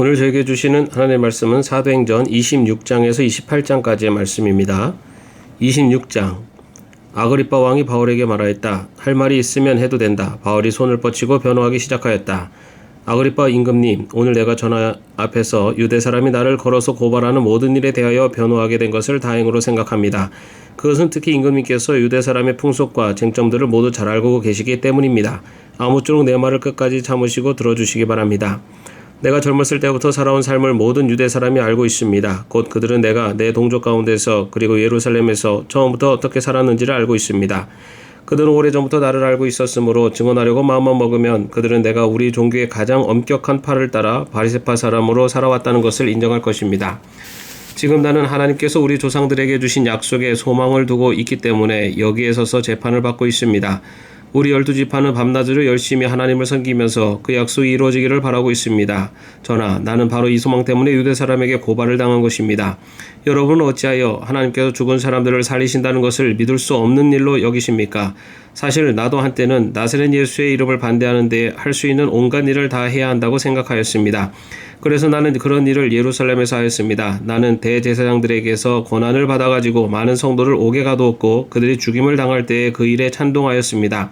오늘 저에게 주시는 하나님의 말씀은 사도행전 26장에서 28장까지의 말씀입니다. 26장 아그리빠 왕이 바울에게 말하였다. 할 말이 있으면 해도 된다. 바울이 손을 뻗치고 변호하기 시작하였다. 아그리빠 임금님, 오늘 내가 전화 앞에서 유대 사람이 나를 걸어서 고발하는 모든 일에 대하여 변호하게 된 것을 다행으로 생각합니다. 그것은 특히 임금님께서 유대 사람의 풍속과 쟁점들을 모두 잘 알고 계시기 때문입니다. 아무쪼록 내 말을 끝까지 참으시고 들어주시기 바랍니다. 내가 젊었을 때부터 살아온 삶을 모든 유대 사람이 알고 있습니다. 곧 그들은 내가 내 동족 가운데서 그리고 예루살렘에서 처음부터 어떻게 살았는지를 알고 있습니다. 그들은 오래전부터 나를 알고 있었으므로 증언하려고 마음만 먹으면 그들은 내가 우리 종교의 가장 엄격한 팔을 따라 바리세파 사람으로 살아왔다는 것을 인정할 것입니다. 지금 나는 하나님께서 우리 조상들에게 주신 약속에 소망을 두고 있기 때문에 여기에 서서 재판을 받고 있습니다. 우리 열두 지파는 밤낮으로 열심히 하나님을 섬기면서 그 약속이 이루어지기를 바라고 있습니다. 전하, 나는 바로 이 소망 때문에 유대 사람에게 고발을 당한 것입니다. 여러분은 어찌하여 하나님께서 죽은 사람들을 살리신다는 것을 믿을 수 없는 일로 여기십니까? 사실 나도 한때는 나사렛 예수의 이름을 반대하는데 할 수 있는 온갖 일을 다 해야 한다고 생각하였습니다. 그래서 나는 그런 일을 예루살렘에서 하였습니다. 나는 대제사장들에게서 권한을 받아가지고 많은 성도를 옥에 가두었고 그들이 죽임을 당할 때에 그 일에 찬동하였습니다.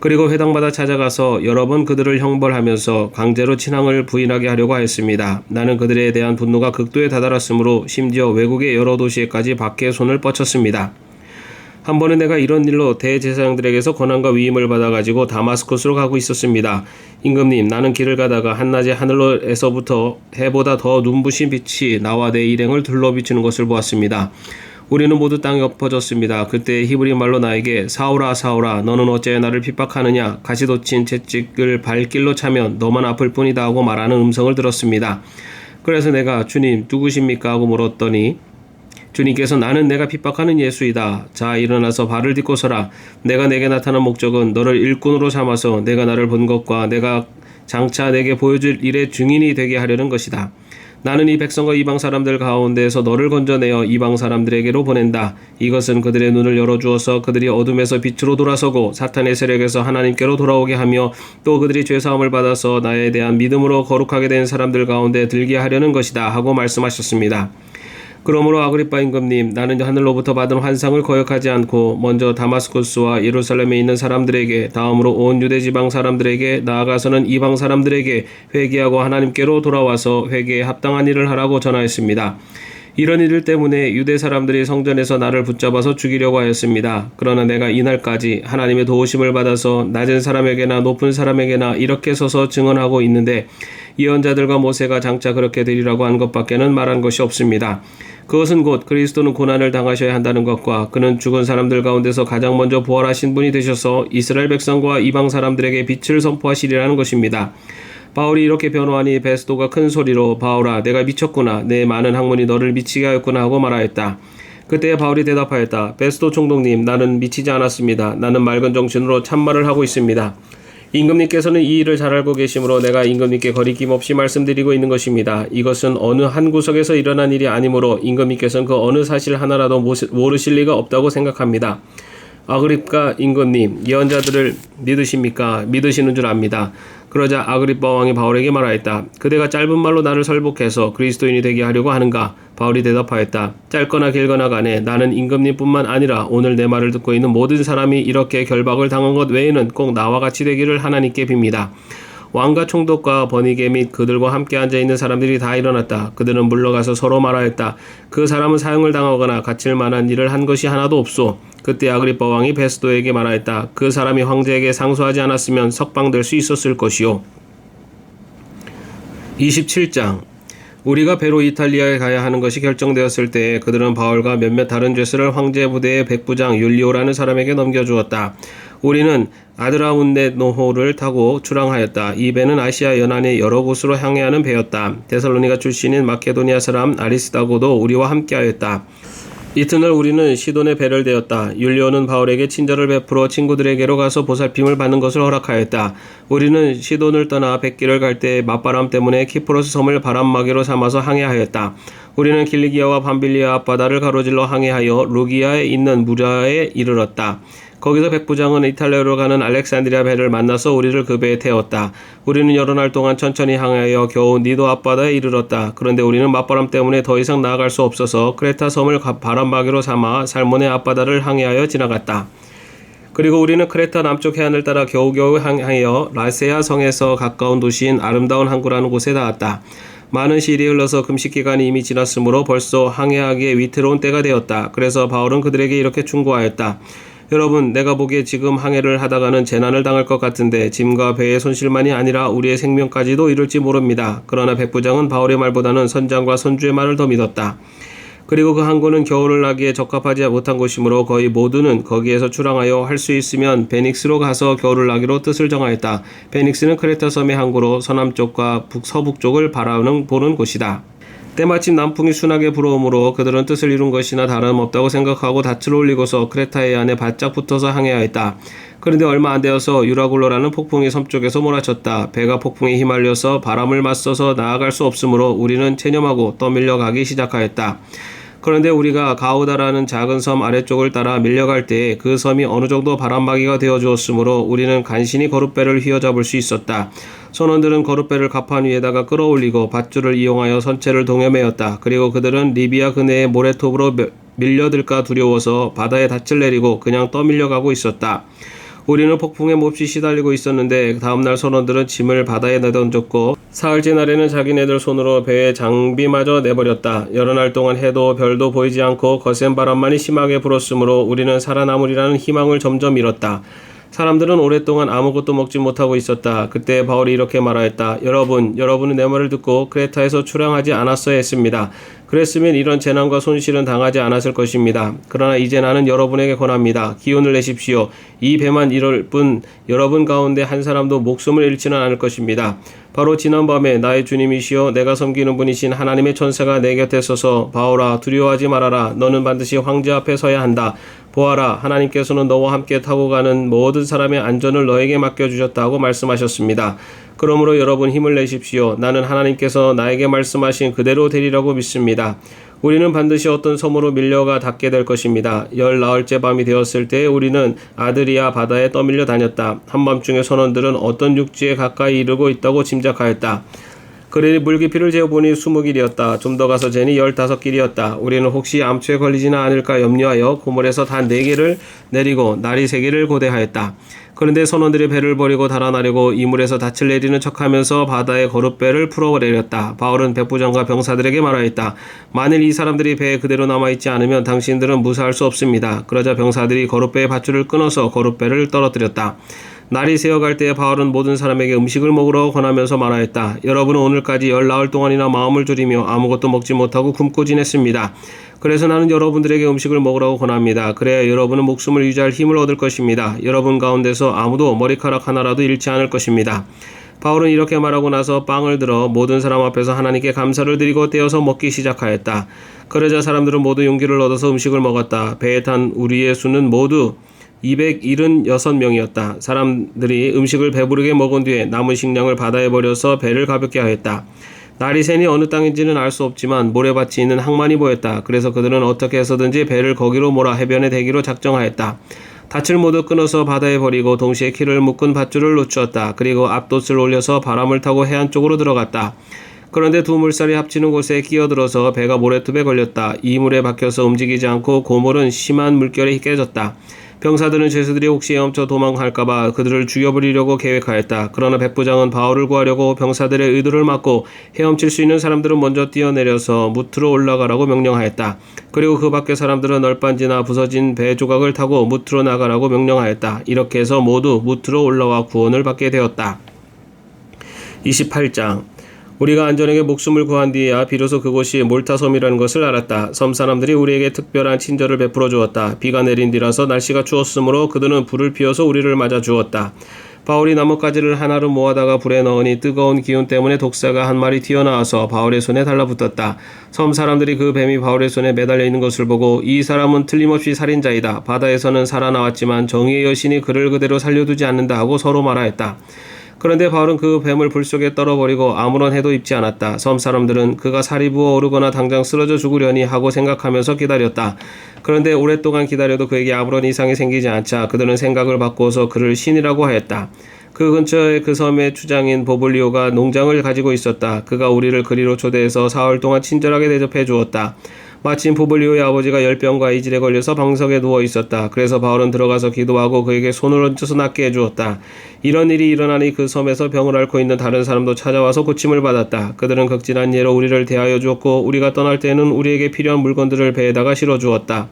그리고 회당마다 찾아가서 여러 번 그들을 형벌하면서 강제로 친항을 부인하게 하려고 하였습니다. 나는 그들에 대한 분노가 극도에 다다랐으므로 심지어 외국의 여러 도시에까지 밖에 손을 뻗쳤습니다. 한 번은 내가 이런 일로 대제사장들에게서 권한과 위임을 받아가지고 다마스코스로 가고 있었습니다. 임금님, 나는 길을 가다가 한낮에 하늘로에서부터 해보다 더 눈부신 빛이 나와 내 일행을 둘러 비추는 것을 보았습니다. 우리는 모두 땅에 엎어졌습니다. 그때 히브리 말로 나에게 사오라 사오라 너는 어째 나를 핍박하느냐 가시돋친 채찍을 발길로 차면 너만 아플 뿐이다 하고 말하는 음성을 들었습니다. 그래서 내가 주님 누구십니까 하고 물었더니 주님께서 나는 내가 핍박하는 예수이다. 자 일어나서 발을 딛고 서라. 내가 내게 나타난 목적은 너를 일꾼으로 삼아서 내가 나를 본 것과 내가 장차 내게 보여줄 일의 증인이 되게 하려는 것이다. 나는 이 백성과 이방 사람들 가운데에서 너를 건져내어 이방 사람들에게로 보낸다. 이것은 그들의 눈을 열어주어서 그들이 어둠에서 빛으로 돌아서고 사탄의 세력에서 하나님께로 돌아오게 하며 또 그들이 죄사함을 받아서 나에 대한 믿음으로 거룩하게 된 사람들 가운데 들게 하려는 것이다. 하고 말씀하셨습니다. 그러므로 아그리빠 임금님 나는 하늘로부터 받은 환상을 거역하지 않고 먼저 다마스쿠스와 예루살렘에 있는 사람들에게 다음으로 온 유대 지방 사람들에게 나아가서는 이방 사람들에게 회개하고 하나님께로 돌아와서 회개에 합당한 일을 하라고 전하였습니다. 이런 일들 때문에 유대 사람들이 성전에서 나를 붙잡아서 죽이려고 하였습니다. 그러나 내가 이날까지 하나님의 도우심을 받아서 낮은 사람에게나 높은 사람에게나 이렇게 서서 증언하고 있는데 예언자들과 모세가 장차 그렇게 되리라고 한 것밖에는 말한 것이 없습니다. 그것은 곧 그리스도는 고난을 당하셔야 한다는 것과 그는 죽은 사람들 가운데서 가장 먼저 부활하신 분이 되셔서 이스라엘 백성과 이방 사람들에게 빛을 선포하시리라는 것입니다. 바울이 이렇게 변호하니 베스도가 큰 소리로 바울아 내가 미쳤구나 내 많은 학문이 너를 미치게 하였구나 하고 말하였다. 그때 바울이 대답하였다. 베스도 총독님 나는 미치지 않았습니다. 나는 맑은 정신으로 참말을 하고 있습니다. 임금님께서는 이 일을 잘 알고 계시므로 내가 임금님께 거리낌 없이 말씀드리고 있는 것입니다. 이것은 어느 한 구석에서 일어난 일이 아니므로 임금님께서는 그 어느 사실 하나라도 모르실 리가 없다고 생각합니다. 아그립과 임금님 예언자들을 믿으십니까? 믿으시는 줄 압니다. 그러자 아그리빠 왕이 바울에게 말하였다. 그대가 짧은 말로 나를 설복해서 그리스도인이 되게 하려고 하는가? 바울이 대답하였다. 짧거나 길거나 간에 나는 임금님뿐만 아니라 오늘 내 말을 듣고 있는 모든 사람이 이렇게 결박을 당한 것 외에는 꼭 나와 같이 되기를 하나님께 빕니다. 왕과 총독과 번이게 및 그들과 함께 앉아 있는 사람들이 다 일어났다. 그들은 물러가서 서로 말하였다. 그 사람은 사형을 당하거나 갇힐 만한 일을 한 것이 하나도 없소. 그때 아그리빠 왕이 베스도에게 말하였다. 그 사람이 황제에게 상소하지 않았으면 석방될 수 있었을 것이요. 27장 우리가 배로 이탈리아에 가야 하는 것이 결정되었을 때 그들은 바울과 몇몇 다른 죄수를 황제 부대의 백부장 율리오라는 사람에게 넘겨주었다. 우리는 아드라운데 노호를 타고 출항하였다. 이 배는 아시아 연안의 여러 곳으로 향해하는 배였다. 데살로니가 출신인 마케도니아 사람 아리스다고도 우리와 함께하였다. 이튿날 우리는 시돈에 배를 대었다. 율리오는 바울에게 친절을 베풀어 친구들에게로 가서 보살핌을 받는 것을 허락하였다. 우리는 시돈을 떠나 백길을 갈 때 맞바람 때문에 키프로스 섬을 바람막이로 삼아서 항해하였다. 우리는 길리기아와 밤빌리아 앞바다를 가로질러 항해하여 루기아에 있는 무라에 이르렀다. 거기서 백부장은 이탈리아로 가는 알렉산드리아 배를 만나서 우리를 그 배에 태웠다. 우리는 여러 날 동안 천천히 항하여 겨우 니도 앞바다에 이르렀다. 그런데 우리는 맞바람 때문에 더 이상 나아갈 수 없어서 크레타 섬을 가- 바람막이로 삼아 살몬의 앞바다를 항해하여 지나갔다. 그리고 우리는 크레타 남쪽 해안을 따라 겨우겨우 항하여 라세아 성에서 가까운 도시인 아름다운 항구라는 곳에 닿았다. 많은 시일이 흘러서 금식 기간이 이미 지났으므로 벌써 항해하기에 위태로운 때가 되었다. 그래서 바울은 그들에게 이렇게 충고하였다. 여러분, 내가 보기에 지금 항해를 하다가는 재난을 당할 것 같은데 짐과 배의 손실만이 아니라 우리의 생명까지도 이룰지 모릅니다. 그러나 백부장은 바울의 말보다는 선장과 선주의 말을 더 믿었다. 그리고 그 항구는 겨울을 나기에 적합하지 못한 곳이므로 거의 모두는 거기에서 출항하여 할 수 있으면 베닉스로 가서 겨울을 나기로 뜻을 정하였다. 베닉스는 크레타 섬의 항구로 서남쪽과 북, 서북쪽을 바라보는 보는 곳이다. 때마침 남풍이 순하게 불어오므로 그들은 뜻을 이룬 것이나 다름없다고 생각하고 닻을 올리고서 크레타의 안에 바짝 붙어서 항해하였다. 그런데 얼마 안 되어서 유라굴로라는 폭풍이 섬 쪽에서 몰아쳤다. 배가 폭풍에 휘말려서 바람을 맞서서 나아갈 수 없으므로 우리는 체념하고 떠밀려 가기 시작하였다. 그런데 우리가 가우다라는 작은 섬 아래쪽을 따라 밀려갈 때에 그 섬이 어느 정도 바람막이가 되어 주었으므로 우리는 간신히 거룻배를 휘어잡을 수 있었다. 선원들은 거룻배를 갑판 위에다가 끌어올리고 밧줄을 이용하여 선체를 동여매었다. 그리고 그들은 리비아 근해의 모래톱으로 며- 밀려들까 두려워서 바다에 닻을 내리고 그냥 떠밀려가고 있었다. 우리는 폭풍에 몹시 시달리고 있었는데 다음날 선원들은 짐을 바다에 내던졌고 사흘째 날에는 자기네들 손으로 배에 장비마저 내버렸다. 여러 날 동안 해도 별도 보이지 않고 거센 바람만이 심하게 불었으므로 우리는 살아남으리라는 희망을 점점 잃었다. 사람들은 오랫동안 아무것도 먹지 못하고 있었다. 그때 바울이 이렇게 말하였다. 여러분, 여러분은 내 말을 듣고 크레타에서 출항하지 않았어야 했습니다. 그랬으면 이런 재난과 손실은 당하지 않았을 것입니다. 그러나 이제 나는 여러분에게 권합니다. 기운을 내십시오. 이 배만 이럴 뿐 여러분 가운데 한 사람도 목숨을 잃지는 않을 것입니다. 바로 지난밤에 나의 주님이시여 내가 섬기는 분이신 하나님의 천사가 내 곁에 서서 바울아 두려워하지 말아라. 너는 반드시 황제 앞에 서야 한다. 보아라 하나님께서는 너와 함께 타고 가는 모든 사람의 안전을 너에게 맡겨주셨다고 말씀하셨습니다. 그러므로 여러분 힘을 내십시오. 나는 하나님께서 나에게 말씀하신 그대로 되리라고 믿습니다. 우리는 반드시 어떤 섬으로 밀려가 닿게 될 것입니다. 열 나흘째 밤이 되었을 때 우리는 아드리아 바다에 떠밀려 다녔다. 한밤중에 선원들은 어떤 육지에 가까이 이르고 있다고 짐작하였다. 그러니 물깊이를 재어보니 스무 길이었다. 좀 더 가서 재니 열다섯 길이었다. 우리는 혹시 암초에 걸리지는 않을까 염려하여 고물에서 단 네 개를 내리고 나리 세 개를 고대하였다. 그런데 선원들이 배를 버리고 달아나려고 이물에서 닻을 내리는 척하면서 바다에 거룻배를 풀어내렸다. 바울은 백부장과 병사들에게 말하였다. 만일 이 사람들이 배에 그대로 남아있지 않으면 당신들은 무사할 수 없습니다. 그러자 병사들이 거룻배의 밧줄을 끊어서 거룻배를 떨어뜨렸다. 날이 새어갈 때에 바울은 모든 사람에게 음식을 먹으러 권하면서 말하였다. 여러분은 오늘까지 열 나흘 동안이나 마음을 졸이며 아무것도 먹지 못하고 굶고 지냈습니다. 그래서 나는 여러분들에게 음식을 먹으라고 권합니다. 그래야 여러분은 목숨을 유지할 힘을 얻을 것입니다. 여러분 가운데서 아무도 머리카락 하나라도 잃지 않을 것입니다. 바울은 이렇게 말하고 나서 빵을 들어 모든 사람 앞에서 하나님께 감사를 드리고 떼어서 먹기 시작하였다. 그러자 사람들은 모두 용기를 얻어서 음식을 먹었다. 배에 탄 우리의 수는 모두 276명이었다. 사람들이 음식을 배부르게 먹은 뒤에 남은 식량을 바다에 버려서 배를 가볍게 하였다. 날이 새니 어느 땅인지는 알 수 없지만 모래밭이 있는 항만이 보였다. 그래서 그들은 어떻게 해서든지 배를 거기로 몰아 해변에 대기로 작정하였다. 닻을 모두 끊어서 바다에 버리고 동시에 키를 묶은 밧줄을 놓추었다. 그리고 앞돛을 올려서 바람을 타고 해안 쪽으로 들어갔다. 그런데 두 물살이 합치는 곳에 끼어들어서 배가 모래톱에 걸렸다. 이 물에 박혀서 움직이지 않고 고물은 심한 물결에 깨졌다. 병사들은 죄수들이 혹시 헤엄쳐 도망할까봐 그들을 죽여버리려고 계획하였다. 그러나 백부장은 바울을 구하려고 병사들의 의도를 막고 헤엄칠 수 있는 사람들은 먼저 뛰어내려서 무트로 올라가라고 명령하였다. 그리고 그 밖의 사람들은 널빤지나 부서진 배 조각을 타고 무트로 나가라고 명령하였다. 이렇게 해서 모두 무트로 올라와 구원을 받게 되었다. 28장 우리가 안전하게 목숨을 구한 뒤에야 비로소 그곳이 몰타섬이라는 것을 알았다. 섬 사람들이 우리에게 특별한 친절을 베풀어 주었다. 비가 내린 뒤라서 날씨가 추웠으므로 그들은 불을 피워서 우리를 맞아 주었다. 바울이 나뭇가지를 하나로 모아다가 불에 넣으니 뜨거운 기운 때문에 독사가 한 마리 튀어나와서 바울의 손에 달라붙었다. 섬 사람들이 그 뱀이 바울의 손에 매달려 있는 것을 보고 이 사람은 틀림없이 살인자이다. 바다에서는 살아나왔지만 정의의 여신이 그를 그대로 살려두지 않는다 하고 서로 말하였다. 그런데 바울은 그 뱀을 불 속에 떨어버리고 아무런 해도 입지 않았다. 섬 사람들은 그가 살이 부어 오르거나 당장 쓰러져 죽으려니 하고 생각하면서 기다렸다. 그런데 오랫동안 기다려도 그에게 아무런 이상이 생기지 않자 그들은 생각을 바꾸어서 그를 신이라고 하였다. 그 근처에 그 섬의 추장인 보블리오가 농장을 가지고 있었다. 그가 우리를 그리로 초대해서 사흘 동안 친절하게 대접해 주었다. 마침 보블리오의 아버지가 열병과 이질에 걸려서 방석에 누워 있었다. 그래서 바울은 들어가서 기도하고 그에게 손을 얹어서 낫게 해주었다. 이런 일이 일어나니 그 섬에서 병을 앓고 있는 다른 사람도 찾아와서 고침을 받았다. 그들은 극진한 예로 우리를 대하여 주었고 우리가 떠날 때에는 우리에게 필요한 물건들을 배에다가 실어 주었다.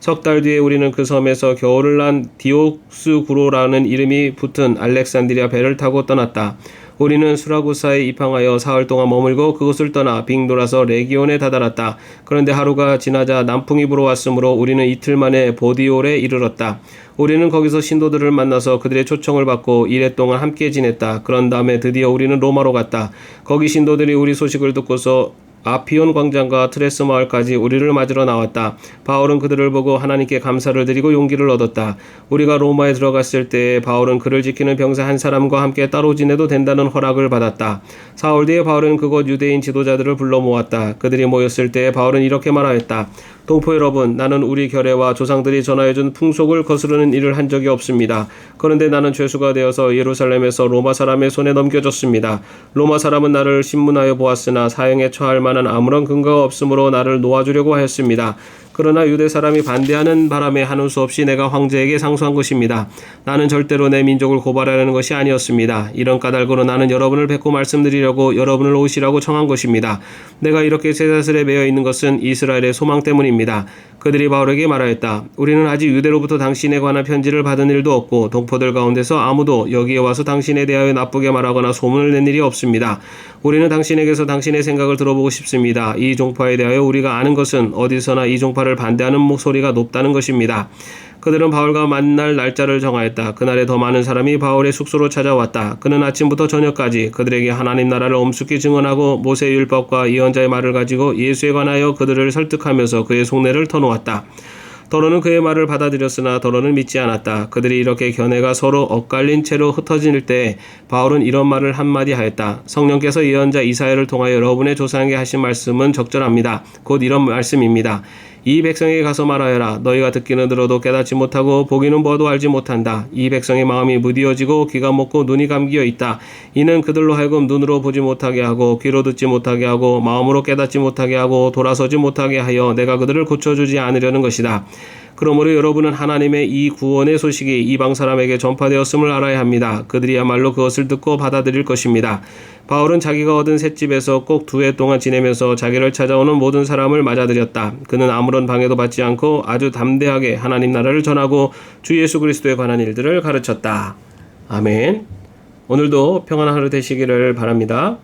석달 뒤에 우리는 그 섬에서 겨울을 난 디옥스구로라는 이름이 붙은 알렉산드리아 배를 타고 떠났다. 우리는 수라구사에 입항하여 사흘 동안 머물고 그곳을 떠나 빙 돌아서 레기온에 다다랐다. 그런데 하루가 지나자 남풍이 불어왔으므로 우리는 이틀 만에 보디올에 이르렀다. 우리는 거기서 신도들을 만나서 그들의 초청을 받고 이래 동안 함께 지냈다. 그런 다음에 드디어 우리는 로마로 갔다. 거기 신도들이 우리 소식을 듣고서 아피온 광장과 트레스 마을까지 우리를 맞으러 나왔다. 바울은 그들을 보고 하나님께 감사를 드리고 용기를 얻었다. 우리가 로마에 들어갔을 때 바울은 그를 지키는 병사 한 사람과 함께 따로 지내도 된다는 허락을 받았다. 사흘 뒤에 바울은 그곳 유대인 지도자들을 불러 모았다. 그들이 모였을 때 바울은 이렇게 말하였다. 동포 여러분, 나는 우리 결례와 조상들이 전하여준 풍속을 거스르는 일을 한 적이 없습니다. 그런데 나는 죄수가 되어서 예루살렘에서 로마 사람의 손에 넘겨졌습니다. 로마 사람은 나를 신문하여 보았으나 사형에 처할 만한 아무런 근거가 없으므로 나를 놓아주려고 하였습니다. 그러나 유대 사람이 반대하는 바람에 하는 수 없이 내가 황제에게 상소한 것입니다. 나는 절대로 내 민족을 고발하려는 것이 아니었습니다. 이런 까닭으로 나는 여러분을 뵙고 말씀드리려고 여러분을 오시라고 청한 것입니다. 내가 이렇게 쇠사슬에 매여 있는 것은 이스라엘의 소망 때문입니다. 그들이 바울에게 말하였다. 우리는 아직 유대로부터 당신에 관한 편지를 받은 일도 없고 동포들 가운데서 아무도 여기에 와서 당신에 대하여 나쁘게 말하거나 소문을 낸 일이 없습니다. 우리는 당신에게서 당신의 생각을 들어보고 싶습니다. 이 종파에 대하여 우리가 아는 것은 어디서나 이 종파 를 반대하는 목소리가 높다는 것입니다. 그들은 바울과 만날 날짜를 정하였다. 그날에 더 많은 사람이 바울의 숙소로 찾아왔다. 그는 아침부터 저녁까지 그들에게 하나님 나라를 엄숙히 증언하고 모세 율법과 예언자의 말을 가지고 예수에 관하여 그들을 설득하면서 그의 속내를 터놓았다. 더러는 그의 말을 받아들였으나 더러는 믿지 않았다. 그들이 이렇게 견해가 서로 엇갈린 채로 흩어질 때 바울은 이런 말을 한마디 하였다. 성령께서 예언자 이사야를 통하여 여러분의 조상에게 하신 말씀은 적절합니다. 곧 이런 말씀입니다. 이 백성에게 가서 말하여라. 너희가 듣기는 들어도 깨닫지 못하고 보기는 보아도 알지 못한다. 이 백성의 마음이 무디어지고 귀가 먹고 눈이 감기어 있다. 이는 그들로 하여금 눈으로 보지 못하게 하고 귀로 듣지 못하게 하고 마음으로 깨닫지 못하게 하고 돌아서지 못하게 하여 내가 그들을 고쳐주지 않으려는 것이다. 그러므로 여러분은 하나님의 이 구원의 소식이 이방 사람에게 전파되었음을 알아야 합니다. 그들이야말로 그것을 듣고 받아들일 것입니다. 바울은 자기가 얻은 셋집에서 꼭 두 해 동안 지내면서 자기를 찾아오는 모든 사람을 맞아들였다. 그는 아무런 방해도 받지 않고 아주 담대하게 하나님 나라를 전하고 주 예수 그리스도에 관한 일들을 가르쳤다. 아멘. 오늘도 평안한 하루 되시기를 바랍니다.